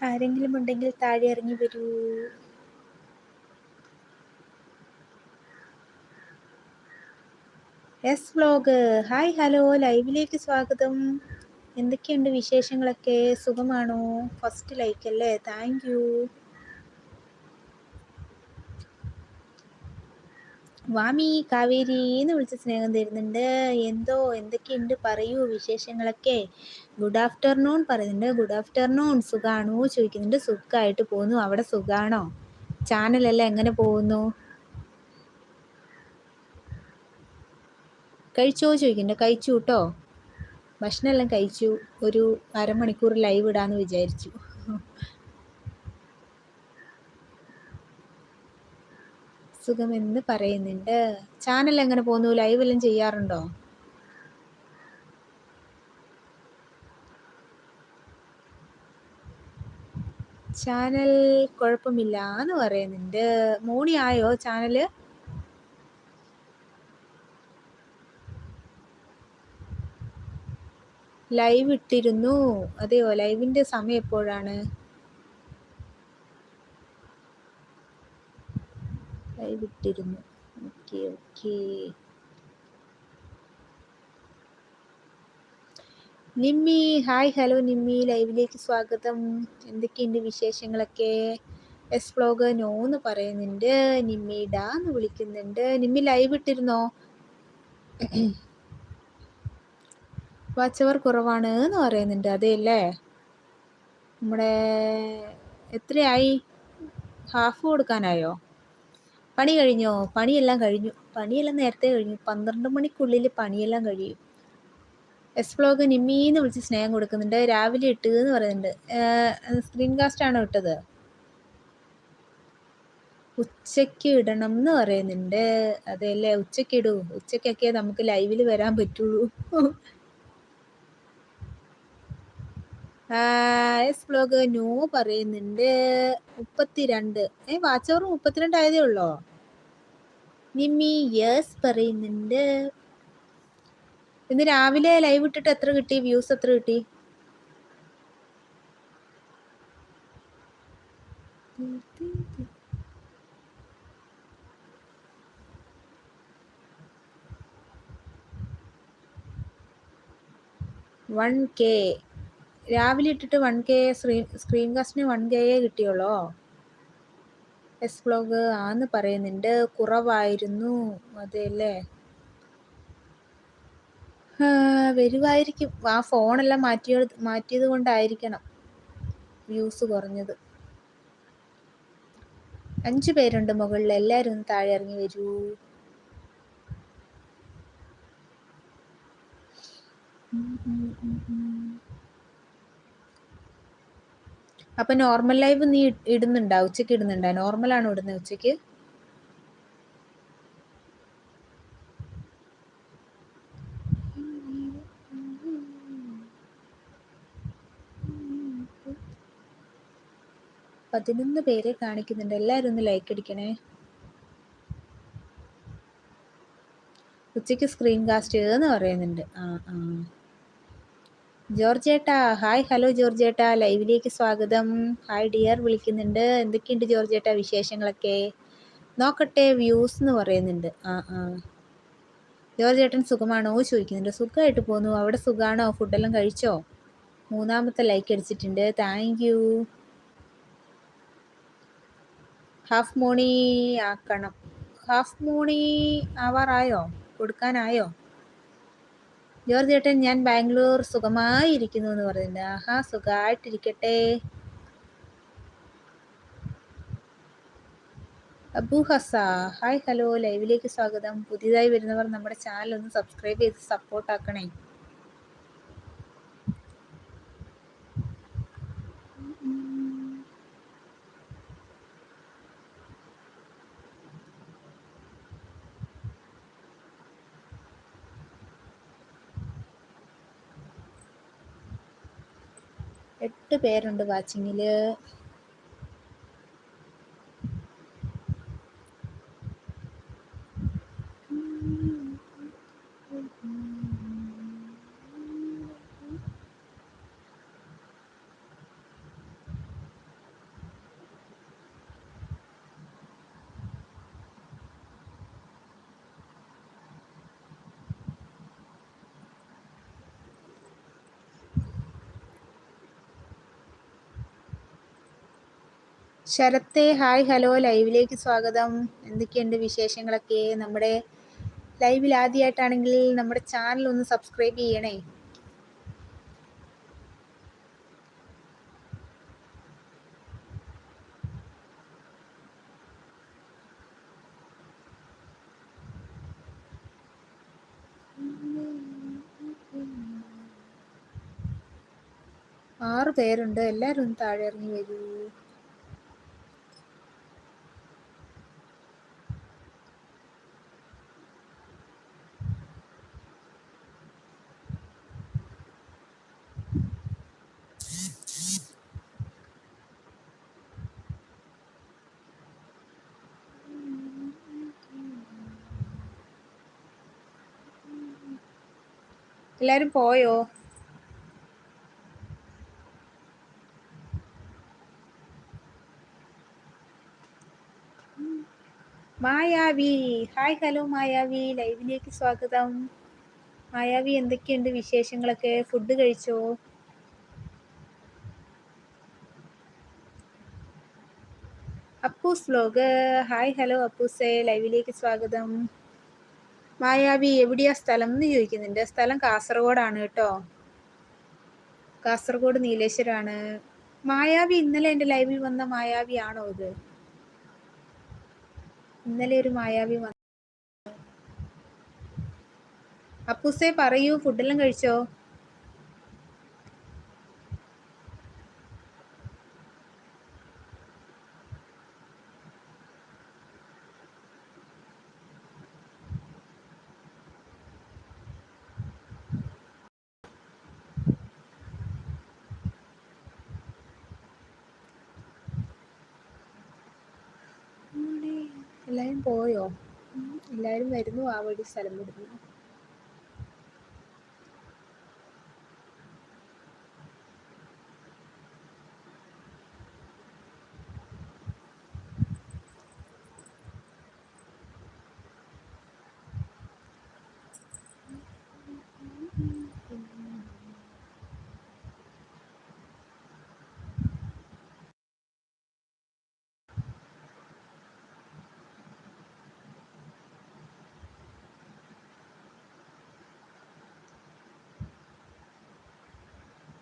ആരെങ്കിലും ഉണ്ടെങ്കിൽ താഴെ ഇറങ്ങി വരൂ. S vlog hi hello. ലൈവിലേക്ക് സ്വാഗതം. എന്തൊക്കെയുണ്ട് വിശേഷങ്ങളൊക്കെ? സുഖമാണോ? ഫസ്റ്റ് ലൈക്ക് അല്ലേ താങ്ക് യു. വാമി കാവേരി എന്ന് വിളിച്ച സ്നേഹം തരുന്നുണ്ട്. എന്തോ എന്തൊക്കെയുണ്ട്? പറയൂ വിശേഷങ്ങളൊക്കെ. ഗുഡ് ആഫ്റ്റർനൂൺ പറയുന്നുണ്ട്. ഗുഡ് ആഫ്റ്റർനൂൺ സുഖാണോ? ചോദിക്കുന്നുണ്ട്. സുഖമായിട്ട് പോകുന്നു. അവിടെ സുഖാണോ? ചാനലെല്ലാം എങ്ങനെ പോകുന്നു? കഴിച്ചോ? ചോദിക്കുന്നുണ്ട്. കഴിച്ചു കേട്ടോ ഭക്ഷണമെല്ലാം കഴിച്ചു. ഒരു അരമണിക്കൂർ ലൈവ് ഇടാന്ന് വിചാരിച്ചു. സുഖമെന്ന് പറയുന്നുണ്ട്. ചാനൽ എങ്ങനെ പോകുന്നു? ലൈവ് എല്ലാം ചെയ്യാറുണ്ടോ? ചാനൽ കുഴപ്പമില്ല എന്ന് പറയുന്നുണ്ട്. മോണി ആയോ ചാനൽ ലൈവ് ഇട്ടിരുന്നു. അതെയോ? ലൈവിന്റെ സമയം എപ്പോഴാണ്? ഇട്ടിരുന്നു okay okay. Nimmi hi hello Nimmi. ലൈവിലേക്ക് സ്വാഗതം. എന്തൊക്കെയുണ്ട് വിശേഷങ്ങളൊക്കെ? എസ് വ്ളോഗ് നോ എന്ന് പറയുന്നുണ്ട്. നിമ്മി ഡാ എന്ന് വിളിക്കുന്നുണ്ട്. നിമ്മി ലൈവ് ഇട്ടിരുന്നോ? വാച്ചവർ കുറവാണ് എന്ന് പറയുന്നുണ്ട്. അതെയല്ലേ? നമ്മുടെ എത്രയായി? ഹാഫ് കൊടുക്കാനായോ? പണി കഴിഞ്ഞോ? പണിയെല്ലാം കഴിഞ്ഞു. പണിയെല്ലാം നേരത്തെ കഴിഞ്ഞു. പന്ത്രണ്ട് മണിക്കുള്ളിൽ പണിയെല്ലാം കഴിയും. എസ് ബ്ലോഗ് നിമ്മീന്ന് വിളിച്ച് സ്നേഹം കൊടുക്കുന്നുണ്ട്. രാവിലെ ഇട്ട് എന്ന് പറയുന്നുണ്ട്. സ്ക്രീൻ കാസ്റ്റ് ആണോ ഇട്ടത്? ഉച്ചയ്ക്ക് ഇടണം എന്ന് പറയുന്നുണ്ട്. അതെല്ലേ? ഉച്ചയ്ക്ക് ഇടൂ. ഉച്ചയ്ക്കൊക്കെ നമുക്ക് ലൈവിൽ വരാൻ പറ്റുള്ളൂ. എസ് ബ്ലോഗ് നോ പറയുന്നുണ്ട്. മുപ്പത്തിരണ്ട്. ഏ വാച്ചവർ മുപ്പത്തിരണ്ട് ആയതേ ഉള്ളോ? നിമ്മി യേസ് പറയുന്നുണ്ട്. ഇന്ന് രാവിലെ ലൈവ് ഇട്ടിട്ട് എത്ര കിട്ടി? വ്യൂസ് എത്ര കിട്ടി? വൺ കെ രാവിലെ ഇട്ടിട്ട് വൺ കെ സ്ക്രീൻ സ്ക്രീൻ കാസ്റ്റിന് വൺ കെയെ കിട്ടിയുള്ളോ? എസ് ബ്ലോഗ് ആന്ന് പറയുന്നുണ്ട്. കുറവായിരുന്നു. അതെല്ലേ? വരുമായിരിക്കും ആ ഫോണെല്ലാം മാറ്റിയത് മാറ്റിയത് കൊണ്ടായിരിക്കണം. വ്യൂസ് കുറഞ്ഞത്. അഞ്ചു പേരുണ്ട് മുകളിൽ. എല്ലാവരും ഒന്ന് താഴെ ഇറങ്ങി വരൂ. അപ്പൊ നോർമൽ ലൈവ് നീ ഇടുന്നുണ്ടാ? ഉച്ചയ്ക്ക് നോർമൽ ആണ് ഇടുന്നത് ഉച്ചയ്ക്ക് പതിനൊന്ന് പേരെ കാണിക്കുന്നുണ്ട്. എല്ലാവരും ഒന്ന് ലൈക്ക് അടിക്കണേ. ഉച്ചയ്ക്ക് സ്ക്രീൻ കാസ്റ്റ് ചെയ്തെന്ന് പറയുന്നുണ്ട്. ആ ആ. ജോർജേട്ടാ ഹായ് ഹലോ ജോർജേട്ടാ ലൈവിലേക്ക് സ്വാഗതം. ഹായ് ഡിയർ വിളിക്കുന്നുണ്ട്. എന്തൊക്കെയുണ്ട് ജോർജേട്ടാ വിശേഷങ്ങളൊക്കെ? നോക്കട്ടെ വ്യൂസ് എന്ന് പറയുന്നുണ്ട്. ആ ആ. ജോർജേട്ടൻ സുഖമാണോ? ചോദിക്കുന്നുണ്ട്. സുഖമായിട്ട് പോന്നു അവിടെ സുഖമാണോ ഫുഡെല്ലാം കഴിച്ചോ? മൂന്നാമത്തെ ലൈക്ക് അടിച്ചിട്ടുണ്ട്. Thank you. ഹാഫ് മോണി ആക്കണം. ഹാഫ് മോണി ആവാറായോ? കൊടുക്കാനായോ? ജോർജ് ചേട്ടൻ ഞാൻ ബാംഗ്ലൂർ സുഖമായിരിക്കുന്നു എന്ന് പറയുന്നത് ആഹാ സുഖമായിട്ടിരിക്കട്ടെ അബു ഹസ ഹായ് ഹലോ ലൈവിലേക്ക് സ്വാഗതം. പുതിയതായി വരുന്നവർ നമ്മുടെ ചാനൽ ഒന്ന് സബ്സ്ക്രൈബ് ചെയ്ത് സപ്പോർട്ട് എട്ട് പേരുണ്ട് വാച്ചിങ്ങിൽ ശരത്തെ ഹായ് ഹലോ ലൈവിലേക്ക് സ്വാഗതം. എന്തൊക്കെയുണ്ട് വിശേഷങ്ങളൊക്കെ? നമ്മുടെ ലൈവിൽ ആദ്യമായിട്ടാണെങ്കിൽ നമ്മുടെ ചാനൽ ഒന്ന് സബ്സ്ക്രൈബ് ചെയ്യണേ. ആറ് പേരുണ്ട്. എല്ലാവരും ഒന്ന് താഴെ ഇറങ്ങി വരൂ. എല്ലാരും പോയോ? മായാവി. Hi hello Mayavi. ലൈവിലേക്ക് സ്വാഗതം. മായാവി എന്തൊക്കെയുണ്ട് വിശേഷങ്ങളൊക്കെ? ഫുഡ് കഴിച്ചോ? അപ്പൂസ് വ്ലോഗ് ഹായ് ഹലോ അപ്പൂസേ. ലൈവിലേക്ക് സ്വാഗതം. മായാവി എവിടെയാ സ്ഥലം എന്ന് ചോദിക്കുന്നുണ്ട്. സ്ഥലം കാസർഗോഡാണ് കേട്ടോ. കാസർഗോഡ് നീലേശ്വരാണ്. മായാവി ഇന്നലെ എന്റെ ലൈവിൽ വന്ന മായാവി ആണോ ഇത്? ഇന്നലെ ഒരു മായാവി വന്നു അപ്പുസേ പറയൂ ഫുഡെല്ലാം കഴിച്ചോ എല്ലാവരും പോയോ? എല്ലാവരും വരുന്നു ആ വഴി സ്ഥലം വിടുന്നു.